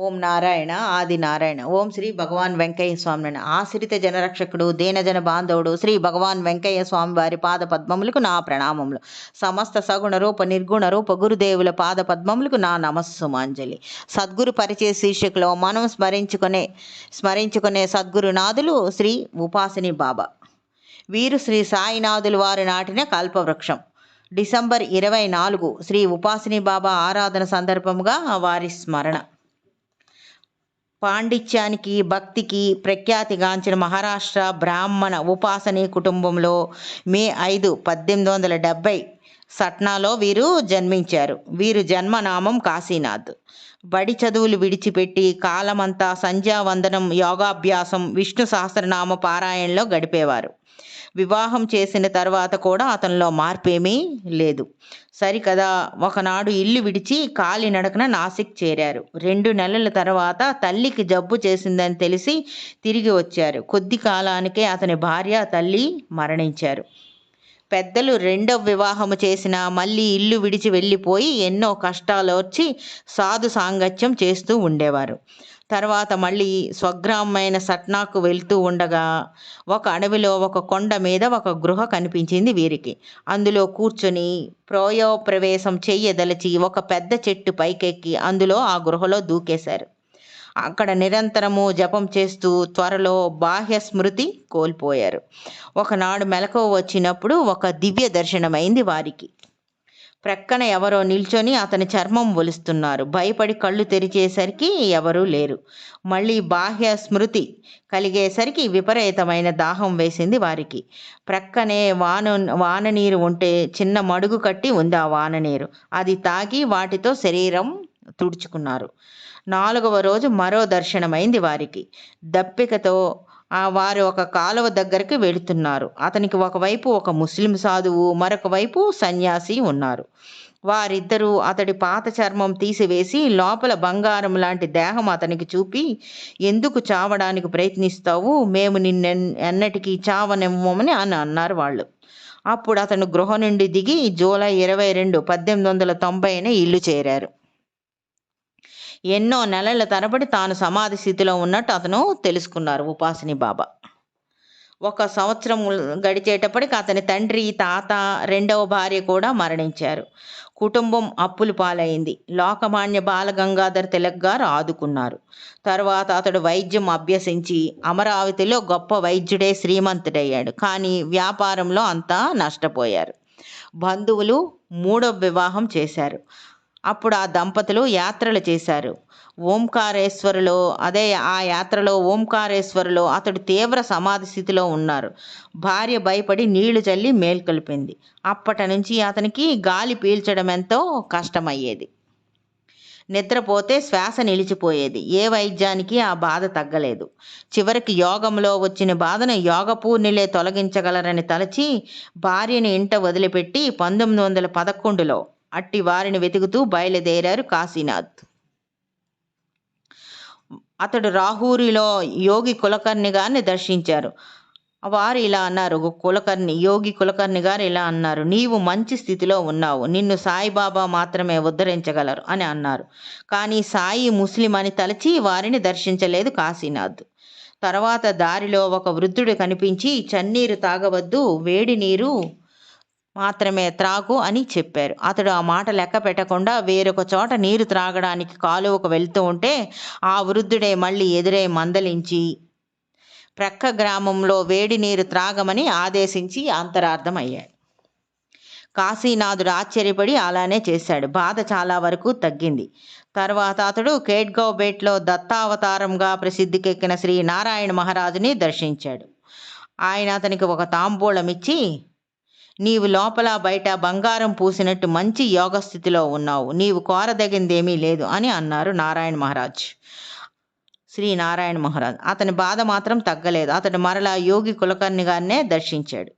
ఓం నారాయణ ఆది నారాయణ. ఓం శ్రీ భగవాన్ వెంకయ్య స్వామి ఆశ్రిత జనరక్షకుడు దీనజన బాంధవుడు శ్రీ భగవాన్ వెంకయ్య స్వామి వారి పాద పద్మములకు నా ప్రణామములు. సమస్త సగుణ రూప నిర్గుణ రూప గురుదేవుల పాద పద్మములకు నా నమస్సుమాంజలి. సద్గురు పరిచయ శీర్షికలో మనం స్మరించుకునే స్మరించుకునే సద్గురునాథులు శ్రీ ఉపాసిని బాబా. వీరు శ్రీ సాయినాథులు వారు నాటిన కల్పవృక్షం. డిసెంబర్ ఇరవై నాలుగు శ్రీ ఉపాసిని బాబా ఆరాధన సందర్భముగా వారి స్మరణ. పాండిత్యానికి భక్తికి ప్రఖ్యాతిగాంచిన మహారాష్ట్ర బ్రాహ్మణ ఉపాసనీ కుటుంబంలో మే ఐదు పద్దెనిమిది వందల డెబ్భై సట్నాలో వీరు జన్మించారు. వీరు జన్మనామం కాశీనాథ్. బడి చదువులు విడిచిపెట్టి కాలమంతా సంధ్యావందనం యోగాభ్యాసం విష్ణు సహస్రనామ పారాయణలో గడిపేవారు. వివాహం చేసిన తర్వాత కూడా అతనిలో మార్పేమీ లేదు. సరికదా ఒకనాడు ఇల్లు విడిచి కాలినడకన నాసిక్ చేరారు. రెండు నెలల తర్వాత తల్లికి జబ్బు చేసిందని తెలిసి తిరిగి వచ్చారు. కొద్ది కాలానికే అతని భార్య తల్లి మరణించారు. పెద్దలు రెండవ వివాహము చేసిన మళ్ళీ ఇల్లు విడిచి వెళ్ళిపోయి ఎన్నో కష్టాలు వచ్చి సాధు సాంగత్యం చేస్తూ ఉండేవారు. తర్వాత మళ్ళీ స్వగ్రామమైన సట్నాకు వెళ్తూ ఉండగా ఒక అడవిలో ఒక కొండ మీద ఒక గృహ కనిపించింది వీరికి. అందులో కూర్చొని ప్రోయో ప్రవేశం చెయ్యదలచి ఒక పెద్ద చెట్టు పైకెక్కి అందులో ఆ గృహలో దూకేశారు. అక్కడ నిరంతరము జపం చేస్తూ త్వరలో బాహ్య స్మృతి కోల్పోయారు. ఒకనాడు మెలకువ వచ్చినప్పుడు ఒక దివ్య దర్శనమైంది వారికి. ప్రక్కన ఎవరో నిల్చొని అతని చర్మం ఒలుస్తున్నారు. భయపడి కళ్ళు తెరిచేసరికి ఎవరూ లేరు. మళ్ళీ బాహ్య స్మృతి కలిగేసరికి విపరీతమైన దాహం వేసింది వారికి. ప్రక్కనే వాన వాన నీరు ఉంటే చిన్న మడుగు కట్టి ఉంది ఆ వాన నీరు. అది తాగి వాటితో శరీరం తుడుచుకున్నారు. నాలుగవ రోజు మరో దర్శనమైంది వారికి. దప్పికతో ఆ వారు ఒక కాలువ దగ్గరికి వెళుతున్నారు. అతనికి ఒకవైపు ఒక ముస్లిం సాధువు మరొక వైపు సన్యాసి ఉన్నారు. వారిద్దరూ అతడి పాత చర్మం తీసివేసి లోపల బంగారం లాంటి దేహం అతనికి చూపి ఎందుకు చావడానికి ప్రయత్నిస్తావు? మేము నిన్నె ఎన్నటికీ చావనివ్వమని అని అన్నారు వాళ్ళు. అప్పుడు అతను గృహ నుండి దిగి జూలై ఇరవై రెండు పద్దెనిమిది వందల తొంభైన ఇల్లు చేరారు. ఎన్నో నెలల తరబడి తాను సమాధి స్థితిలో ఉన్నట్టు అతను తెలుసుకున్నారు ఉపాసిని బాబా. ఒక సంవత్సరం గడిచేటప్పటికి అతని తండ్రి తాత రెండవ భార్య కూడా మరణించారు. కుటుంబం అప్పులు పాలైంది. లోకమాన్య బాలగంగాధర్ తిలక్ గారు ఆదుకున్నారు. తర్వాత అతడు వైద్యం అభ్యసించి అమరావతిలో గొప్ప వైద్యుడే శ్రీమంతుడయ్యాడు. కానీ వ్యాపారంలో అంతా నష్టపోయారు. బంధువులు మూడో వివాహం చేశారు. అప్పుడు ఆ దంపతులు యాత్రలు చేశారు. ఓంకారేశ్వరులో అదే ఆ యాత్రలో ఓంకారేశ్వరులో అతడు తీవ్ర సమాధి స్థితిలో ఉన్నారు. భార్య భయపడి నీళ్ళు చల్లి మేల్కొల్పింది. అప్పటి నుంచి అతనికి గాలి పీల్చడం ఎంతో కష్టమయ్యేది. నిద్రపోతే శ్వాస నిలిచిపోయేది. ఏ వైద్యానికి ఆ బాధ తగ్గలేదు. చివరికి యోగంలో వచ్చిన బాధను యోగపూర్ణిలే తొలగించగలరని తలచి భార్యని ఇంట వదిలిపెట్టి పంతొమ్మిది వందల పదకొండులో అట్టి వారిని వెతుకుతూ బయలుదేరారు కాశీనాథ్. అతడు రాహూరిలో యోగి కులకర్ణి గారిని దర్శించారు. వారు ఇలా అన్నారు కులకర్ణి యోగి కులకర్ణి గారు ఇలా అన్నారు నీవు మంచి స్థితిలో ఉన్నావు నిన్ను సాయిబాబా మాత్రమే ఉద్ధరించగలరు అని అన్నారు. కానీ సాయి ముస్లిం అని తలచి వారిని దర్శించలేదు కాశీనాథ్. తర్వాత దారిలో ఒక వృద్ధుడు కనిపించి చన్నీరు తాగవద్దు వేడి నీరు మాత్రమే త్రాగు అని చెప్పారు. అతడు ఆ మాట లెక్క పెట్టకుండా వేరొక చోట నీరు త్రాగడానికి కాలువకు వెళ్తూ ఉంటే ఆ వృద్ధుడే మళ్ళీ ఎదురే మందలించి ప్రక్క గ్రామంలో వేడి నీరు త్రాగమని ఆదేశించి అంతరార్థం అయ్యాడు కాశీనాథుడు ఆశ్చర్యపడి అలానే చేశాడు. బాధ చాలా వరకు తగ్గింది. తర్వాత అతడు కేట్గౌబేట్లో దత్తావతారంగా ప్రసిద్ధికెక్కిన శ్రీ నారాయణ మహారాజుని దర్శించాడు. ఆయన అతనికి ఒక తాంబూలం ఇచ్చి నీవు లోపల బయట బంగారం పూసినట్టు మంచి యోగ స్థితిలో ఉన్నావు. నీవు కోరదగిందేమీ లేదు అని అన్నారు నారాయణ మహారాజ్. శ్రీ నారాయణ మహారాజ్. అతని బాధ మాత్రం తగ్గలేదు. అతడు మరలా యోగి కులకర్ణి గారినే దర్శించాడు.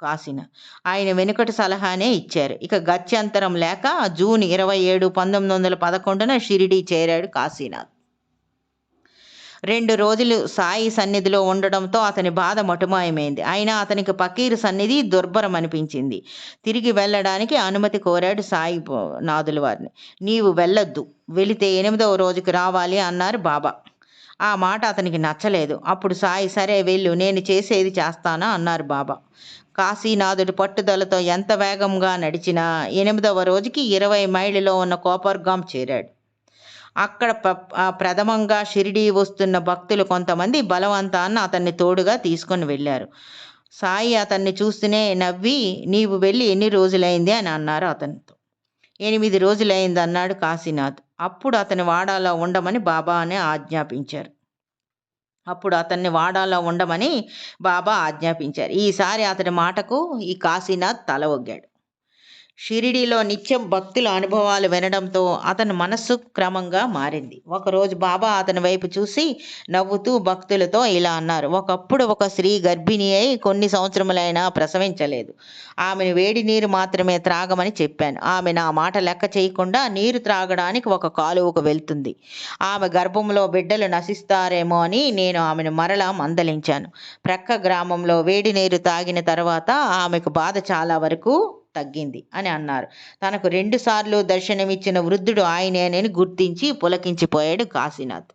కాసిన ఆయన వెనుకటి సలహానే ఇచ్చారు. ఇక గత్యంతరం లేక జూన్ ఇరవై ఏడు పంతొమ్మిది వందల పదకొండున షిరిడి చేరాడు కాశీనాథ్. రెండు రోజులు సాయి సన్నిధిలో ఉండడంతో అతని బాధ మటుమాయమైంది. అయినా అతనికి పకీరు సన్నిధి దుర్భరం అనిపించింది తిరిగి వెళ్ళడానికి అనుమతి కోరాడు సాయి నాదుల నాథుల వారిని. నీవు వెళ్ళొద్దు. వెళితే ఎనిమిదవ రోజుకి రావాలి అన్నారు బాబా. ఆ మాట అతనికి నచ్చలేదు. అప్పుడు సాయి సరే వెళ్ళు నేను చేసేది చేస్తానా అన్నారు బాబా. కాశీనాథుడి పట్టుదలతో ఎంత వేగంగా నడిచినా ఎనిమిదవ రోజుకి ఇరవై మైళ్ళలో ఉన్న కోపర్గాం చేరాడు. అక్కడ ప్రథమంగా షిరిడీ వస్తున్న భక్తులు కొంతమంది బలవంతాన్ని అతన్ని తోడుగా తీసుకొని వెళ్ళారు. సాయి అతన్ని చూస్తూనే నవ్వి నీవు వెళ్ళి ఎన్ని రోజులైంది? అని అన్నారు అతనితో. ఎనిమిది రోజులైంది అన్నాడు కాశీనాథ్. అప్పుడు అతని వాడాలో ఉండమని బాబా అని ఆజ్ఞాపించారు. అప్పుడు అతన్ని వాడాలో ఉండమని బాబా ఆజ్ఞాపించారు. ఈసారి అతని మాటకు ఈ కాశీనాథ్ తల ఒగ్గాడు. షిరిడీలో నిత్యం భక్తుల అనుభవాలు వినడంతో అతని మనస్సు క్రమంగా మారింది. ఒకరోజు బాబా అతని వైపు చూసి నవ్వుతూ భక్తులతో ఇలా అన్నారు ఒకప్పుడు ఒక స్త్రీ గర్భిణి అయి కొన్ని సంవత్సరములైనా ప్రసవించలేదు. ఆమెను వేడి నీరు మాత్రమే త్రాగమని చెప్పాను. ఆమె నా మాట లెక్క చేయకుండా నీరు త్రాగడానికి ఒక కాలువకు వెళ్తుంది. ఆమె గర్భంలో బిడ్డలు నశిస్తారేమో అని నేను ఆమెను మరలా మందలించాను. ప్రక్క గ్రామంలో వేడి నీరు తాగిన తర్వాత ఆమెకు బాధ చాలా వరకు తగ్గింది అని అన్నారు. తనకు రెండుసార్లు దర్శనమిచ్చిన వృద్ధుడు ఆయనేనని గుర్తించి పులకించిపోయాడు కాశీనాథ్.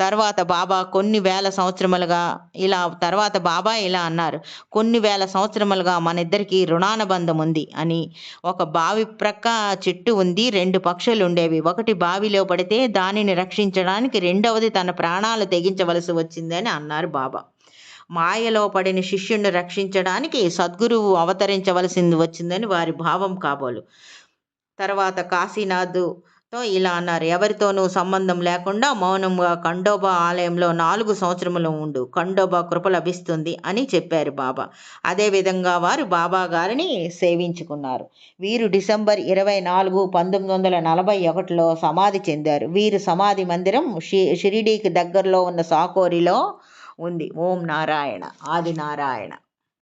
తర్వాత బాబా కొన్ని వేల సంవత్సరములుగా ఇలా తర్వాత బాబా ఇలా అన్నారు. కొన్ని వేల సంవత్సరములుగా మన ఇద్దరికి రుణానుబంధం ఉంది అని ఒక బావి ప్రక్క చెట్టు ఉంది రెండు పక్షులు ఉండేవి ఒకటి బావిలో పడితే దానిని రక్షించడానికి రెండవది తన ప్రాణాలు తెగించవలసి వచ్చిందని అన్నారు బాబా. మాయలో పడిన శిష్యుణ్ణి రక్షించడానికి సద్గురువు అవతరించవలసింది వచ్చిందని వారి భావం కాబోలు. తర్వాత కాశీనాథ్తో ఇలా అన్నారు. ఎవరితోనూ సంబంధం లేకుండా మౌనంగా ఖండోబా ఆలయంలో నాలుగు సంవత్సరములు ఉండు. ఖండోబా కృప లభిస్తుంది అని చెప్పారు బాబా. అదేవిధంగా వారు బాబా గారిని సేవించుకున్నారు. వీరు డిసెంబర్ ఇరవై నాలుగు పంతొమ్మిది వందల నలభై ఒకటిలో సమాధి చెందారు. వీరు సమాధి మందిరం షి షిరిడీకి దగ్గరలో ఉన్న సాకోరిలో ఉంది. ఓం నారాయణ ఆది నారాయణ.